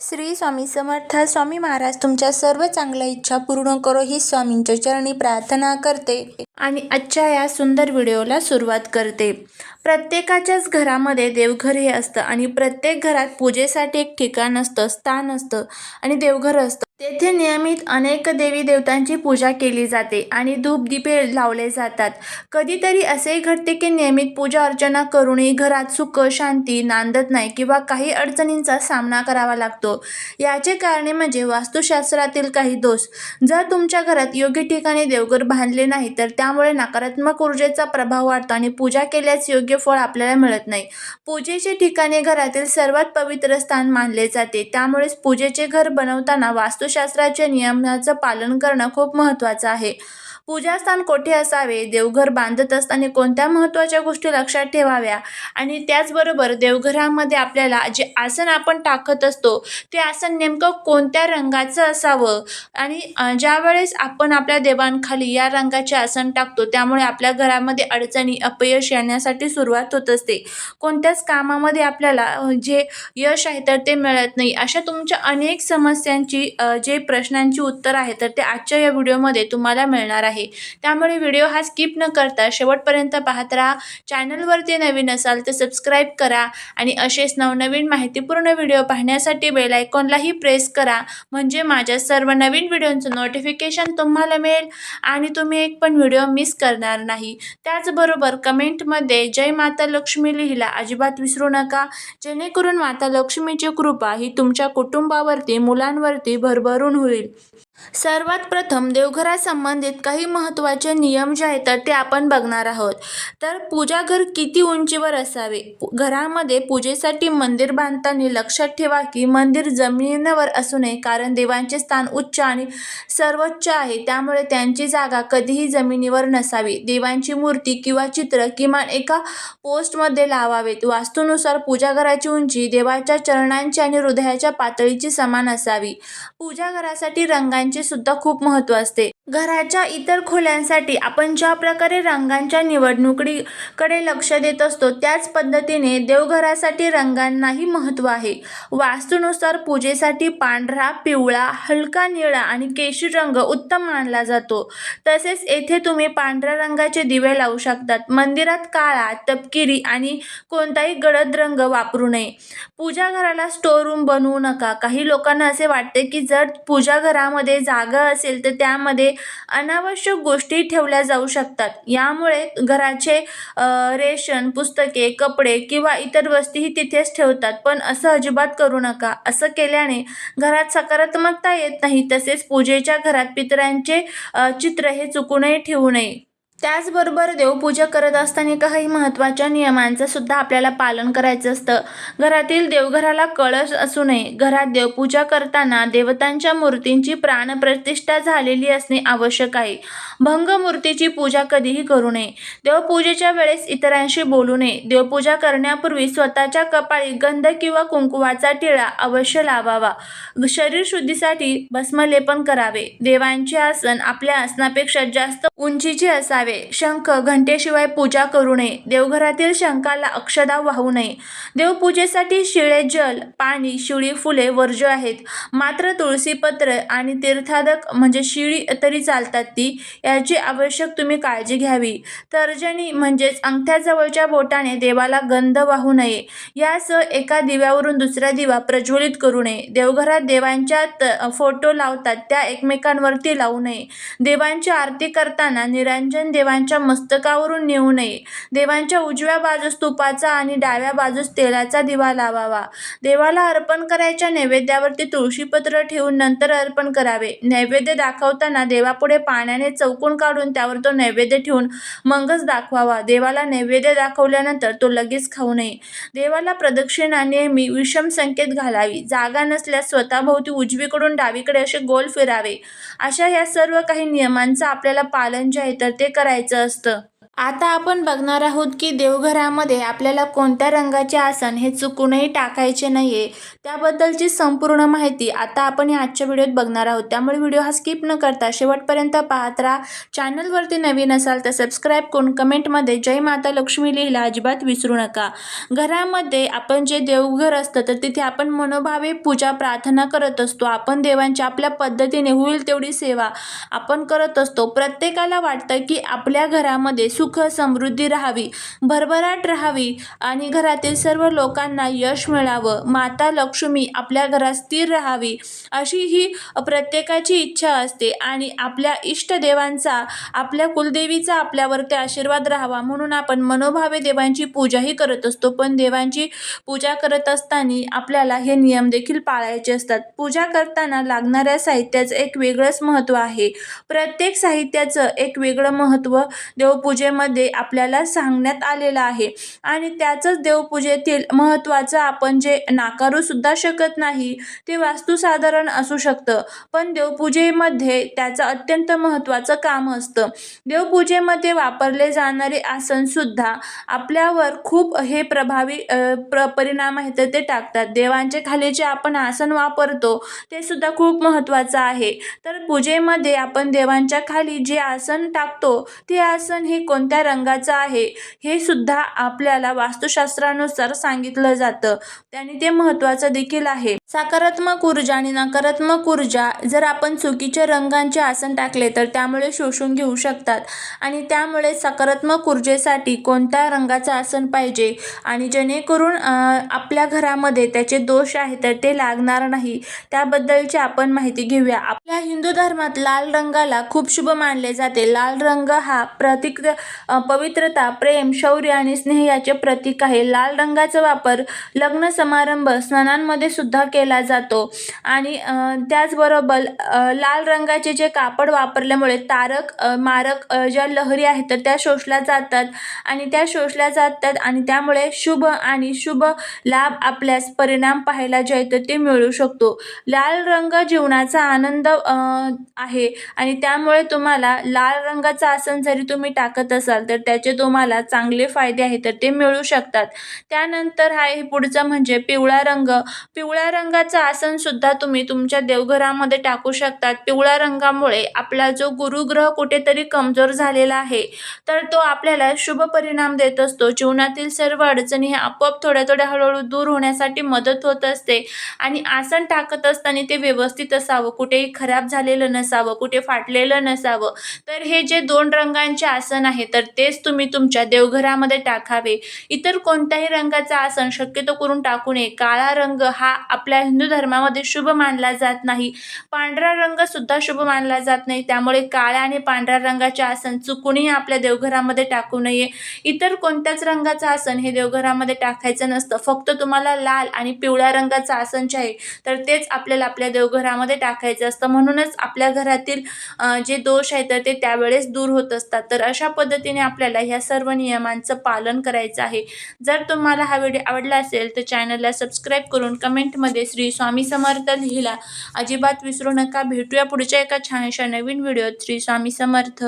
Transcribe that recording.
श्री स्वामी समर्थ स्वामी महाराज तुमच्या सर्व चांगल्या इच्छा पूर्ण करो ही स्वामींच्या चरणी प्रार्थना करते आणि आजच्या या सुंदर व्हिडिओला सुरुवात करते. प्रत्येकाच्याच घरामध्ये देवघर हे असतं आणि प्रत्येक घरात पूजेसाठी एक ठिकाण असतं स्थान असतं आणि देवघर असतं. तेथे नियमित अनेक देवी देवतांची पूजा केली जाते आणि धूप लावले जातात. कधीतरी असेही घडते की नियमित पूजा अर्चना करूनही घरात सुख शांती नांदत नाही किंवा काही अडचणींचा सामना करावा लागतो. याचे कारणे म्हणजे वास्तुशास्त्रातील काही दोष. जर तुमच्या घरात योग्य ठिकाणी देवघर बांधले नाही तर त्यामुळे नकारात्मक ऊर्जेचा प्रभाव वाढतो आणि पूजा केल्यास योग्य फळ आपल्याला मिळत नाही. पूजेचे ठिकाणे घरातील सर्वात पवित्र स्थान मानले जाते. त्यामुळेच पूजेचे घर बनवताना वास्तुशास्त्राच्या नियमांचं पालन करणं खूप महत्त्वाचं आहे. पूजास्थान कोठे असावे देवघर बांधत असताना कोणत्या महत्त्वाच्या गोष्टी लक्षात ठेवाव्या? आणि त्याचबरोबर देवघरामध्ये आपल्याला जे आसन आपण टाकत असतो ते आसन नेमकं कोणत्या रंगाचं असावं? आणि ज्यावेळेस आपण आपल्या देवांखाली या रंगाचे आसन टाकतो त्यामुळे आपल्या घरामध्ये अडचणी अपयश येण्यासाठी सुरुवात होत असते. कोणत्याच कामामध्ये आपल्याला जे यश आहे तर ते मिळत नाही. अशा तुमच्या अनेक समस्यांची जे प्रश्नांची उत्तर आहे तर ते आजच्या या व्हिडिओमध्ये तुम्हाला मिळणार आहे. आहे. त्यामुळे व्हिडिओ हा स्किप न करता शेवटपर्यंत पाहत राहा. चॅनलवरती नवीन असाल तर सबस्क्राईब करा आणि असेच नवनवीन माहितीपूर्ण व्हिडिओ पाहण्यासाठी बेल आयकॉनलाही प्रेस करा. म्हणजे माझ्या सर्व नवीन व्हिडिओंचं नोटिफिकेशन तुम्हाला मिळेल आणि तुम्ही एक पण व्हिडिओ मिस करणार नाही. त्याचबरोबर कमेंटमध्ये जय माता लक्ष्मी लिहिला अजिबात विसरू नका. जेणेकरून माता लक्ष्मीची कृपा ही तुमच्या कुटुंबावरती मुलांवरती भरभरून होईल. सर्वात प्रथम देवघरासंबंधित काही महत्त्वाचे नियम जे आहेत तर ते आपण बघणार आहोत. तर पूजाघर किती उंचीवर असावे? घरामध्ये पूजेसाठी मंदिर बांधताना लक्षात ठेवा की मंदिर जमिनीवर असू नये कारण देवांचे स्थान उच्च आणि सर्वोच्च आहे. त्यामुळे त्यांची जागा कधीही जमिनीवर नसावी. देवांची मूर्ती किंवा चित्र किमान एका पोस्टमध्ये लावावेत. वास्तूनुसार पूजाघराची उंची देवाच्या चरणांची आणि हृदयाच्या पातळीची समान असावी. पूजाघरासाठी रंगांची सुद्धा खूप महत्त्व असते. घराच्या इतर खोल्यांसाठी आपण ज्या प्रकारे रंगांच्या निवडणुकीकडे लक्ष देत असतो त्याच पद्धतीने देवघरासाठी रंगांनाही महत्त्व आहे. वास्तूनुसार पूजेसाठी पांढरा पिवळा हलका निळा आणि केशरी रंग उत्तम मानला जातो. तसेच येथे तुम्ही पांढऱ्या रंगाचे दिवे लावू शकतात. मंदिरात काळा तपकिरी आणि कोणताही गडद रंग वापरू नये. पूजा घराला स्टोर रूम बनवू नका. काही लोकांना असे वाटते की जर पूजा घरामध्ये जागा असेल तर त्यामध्ये अनावश्यक गोष्टी ठेवल्या जाऊ शकतात. यामुळे घराचे रेशन पुस्तके कपडे किंवा इतर वस्तूही तिथेच ठेवतात. पण असं अजिबात करू नका. असं केल्याने घरात सकारात्मकता येत नाही. तसेच पूजेच्या घरात पितरांचे चित्र हे चुकूनही ठेवू नये. त्याचबरोबर देवपूजा करत असताना काही महत्त्वाच्या नियमांचं सुद्धा आपल्याला पालन करायचं असतं. घरातील देवघराला कळस असू नये. घरात देवपूजा करताना देवतांच्या मूर्तींची प्राणप्रतिष्ठा झालेली असणे आवश्यक आहे. भंग मूर्तीची पूजा कधीही करू नये. देवपूजेच्या वेळेस इतरांशी बोलू नये. देवपूजा करण्यापूर्वी स्वतःच्या कपाळी गंध किंवा कुंकुवाचा टिळा अवश्य लावावा. शरीर शुद्धीसाठी भस्मलेपन करावे. देवांचे आसन आपल्या आसनापेक्षा जास्त उंचीचे असावे. शंख घंटेशिवाय पूजा करू नये. देवघरातील शंखाला अक्षदा वाहू नये. देवपूजेसाठी शिळे जल पाणी शिळी फुले वर्ज आहेत. मात्र तुळशीपत्र आणि तीर्थादक म्हणजे शिळी तरी चालतात ती. याची आवश्यक तुम्ही काळजी घ्यावी. तर्जनी म्हणजेच अंगठ्याजवळच्या बोटाने देवाला गंध वाहू नये. यासह एका दिव्यावरून दुसरा दिवा प्रज्वलित करू नये. देवघरात देवांच्या त फोटो लावतात त्या एकमेकांवरती लावू नये. देवांची आरती करताना निरंजन देवांच्या मस्तकावरून नेऊ नये. देवांच्या उजव्या बाजूस तुपाचा आणि डाव्या बाजूस तेलाचा दिवा लावावा. देवाला अर्पण करायच्या नैवेद्यावरती तुळशीपत्र ठेवून नंतर अर्पण करावे. नैवेद्य दाखवताना देवापुढे पाण्याने चौकून काढून त्यावर तो नैवेद्य ठेवून मगच दाखवावा. देवाला नैवेद्य दाखवल्यानंतर तो लगेच खाऊ नये. देवाला प्रदक्षिणा नेहमी विषम संकेत घालावी. जागा नसल्यास स्वतःभोवती उजवीकडून डावीकडे असे गोल फिरावे. अशा या सर्व काही नियमांचं आपल्याला पालन जे आहे तर ते करायचं असतं. आता आपण बघणार आहोत की देवघरामध्ये आपल्याला कोणत्या रंगाचे आसन हे चुकूनही टाकायचे नाही आहे त्याबद्दलची संपूर्ण माहिती आता आपण या आजच्या व्हिडिओत बघणार आहोत. त्यामुळे व्हिडिओ हा स्किप न करता शेवटपर्यंत पाहत राहा. चॅनलवरती नवीन असाल तर सबस्क्राईब करून कमेंटमध्ये जय माता लक्ष्मी लिहिला अजिबात विसरू नका. घरामध्ये आपण जे देवघर असतं तर तिथे आपण मनोभावे पूजा प्रार्थना करत असतो. आपण देवांची आपल्या पद्धतीने होईल तेवढी सेवा आपण करत असतो. प्रत्येकाला वाटतं की आपल्या घरामध्ये सु सुख समृद्धी राहावी भरभराट राहावी आणि घरातील सर्व लोकांना यश मिळावं. माता लक्ष्मी आपल्या घरात स्थिर राहावी अशी ही प्रत्येकाची इच्छा असते आणि आपल्या इष्टदेवांचा आपल्या कुलदेवीचा आपल्यावरती आशीर्वाद राहावा म्हणून आपण मनोभावे देवांची पूजाही करत असतो. पण देवांची पूजा करत असताना आपल्याला हे नियम देखील पाळायचे असतात. पूजा करताना लागणाऱ्या साहित्याचं एक वेगळंच महत्त्व आहे. प्रत्येक साहित्याचं एक वेगळं महत्त्व देवपूजे पूजेमध्ये आपल्याला सांगण्यात आलेलं आहे. आणि त्याचंच देवपूजेतील महत्त्वाचं आपण जे नाकारू सुद्धा शकत नाही ते वास्तुसाधारण असू शकतं. पण देवपूजेमध्ये त्याचं अत्यंत महत्त्वाचं काम असतं. देवपूजेमध्ये वापरले जाणारे आसनसुद्धा आपल्यावर खूप हे प्रभावी प्र परिणाम आहेत ते टाकतात. देवांचे खाली जे आपण आसन वापरतो ते सुद्धा खूप महत्त्वाचं आहे. तर पूजेमध्ये आपण देवांच्या खाली जे आसन टाकतो ते आसन हे कोणत्या रंगाचं आहे हे सुद्धा आपल्याला वास्तुशास्त्रानुसार सांगितलं जातं. त्याने ते महत्त्वाचं देखील आहे. सकारात्मक ऊर्जा आणि नकारात्मक ऊर्जा जर आपण चुकीच्या रंगांचे आसन टाकले तर त्यामुळे शोषून घेऊ शकतात. आणि त्यामुळे सकारात्मक ऊर्जेसाठी कोणत्या रंगाचं आसन पाहिजे? आणि जेणेकरून आपल्या घरामध्ये त्याचे दोष आहेत तर ते लागणार नाही. त्याबद्दलची आपण माहिती घेऊया. आपल्या हिंदू धर्मात लाल रंगाला खूप शुभ मानले जाते. लाल रंग हा प्रतिक पवित्रता प्रेम शौर्य आणि स्नेह याचे प्रतीक आहे. लाल रंगाचा वापर लग्न समारंभ स्नानांमध्ये सुद्धा केला जातो. आणि त्याचबरोबर लाल रंगाचे जे कापड वापरल्यामुळे तारक मारक ज्या लहरी आहेत तर त्या शोषल्या जातात. आणि त्या शोषल्या जातात आणि त्यामुळे शुभ आणि शुभ लाभ आपल्यास परिणाम पाहायला जे आहे तर ते मिळू शकतो. लाल रंग जीवनाचा आनंद आहे. आणि त्यामुळे तुम्हाला लाल रंगाचं आसन जरी तुम्ही टाकत असाल तर त्याचे तुम्हाला चांगले फायदे आहेत तर ते मिळू शकतात. त्यानंतर आहे पुढचं म्हणजे पिवळा रंग. पिवळ्या रंगाचं आसनसुद्धा तुम्ही तुमच्या देवघरामध्ये टाकू शकतात. पिवळ्या रंगामुळे आपला जो गुरुग्रह कुठेतरी कमजोर झालेला आहे तर तो आपल्याला शुभ परिणाम देत असतो. जीवनातील सर्व अडचणी हे आपोआप थोड्या थोड्या हळूहळू दूर होण्यासाठी मदत होत असते आणि आसन टाकत असताना ते व्यवस्थित असावं. कुठेही खराब झालेलं नसावं कुठे फाटलेलं नसावं. तर हे जे दोन रंगांचे आसन आहे तर तेच तुम्ही तुमच्या देवघरामध्ये टाकावे. इतर कोणत्याही रंगाचं आसन शक्यतो करून टाकू नये. काळा रंग हा आपल्या हिंदू धर्मामध्ये शुभ मानला जात नाही. पांढरा रंग सुद्धा शुभ मानला जात नाही. त्यामुळे काळ्या आणि पांढऱ्या रंगाचे आसन चुकूनही आपल्या देवघरामध्ये टाकू नये. इतर कोणत्याच रंगाचं आसन हे देवघरामध्ये टाकायचं नसतं. फक्त तुम्हाला लाल आणि पिवळ्या रंगाचं आसन जे आहे तर तेच आपल्याला आपल्या देवघरामध्ये टाकायचं असतं. म्हणूनच आपल्या घरातील जे दोष आहेत तर ते त्यावेळेस दूर होत असतात. तर अशा पद्धतीने आपल्याला ह्या सर्व नियमांचं पालन करायचं आहे. जर तुम्हाला हा व्हिडिओ आवडला असेल तर चॅनलला सबस्क्राईब करून कमेंटमध्ये श्री स्वामी समर्थ लिहिला. अजिबात विसरू नका. भेटूया पुढच्या एका छानशा नवीन व्हिडिओत. श्री स्वामी समर्थ.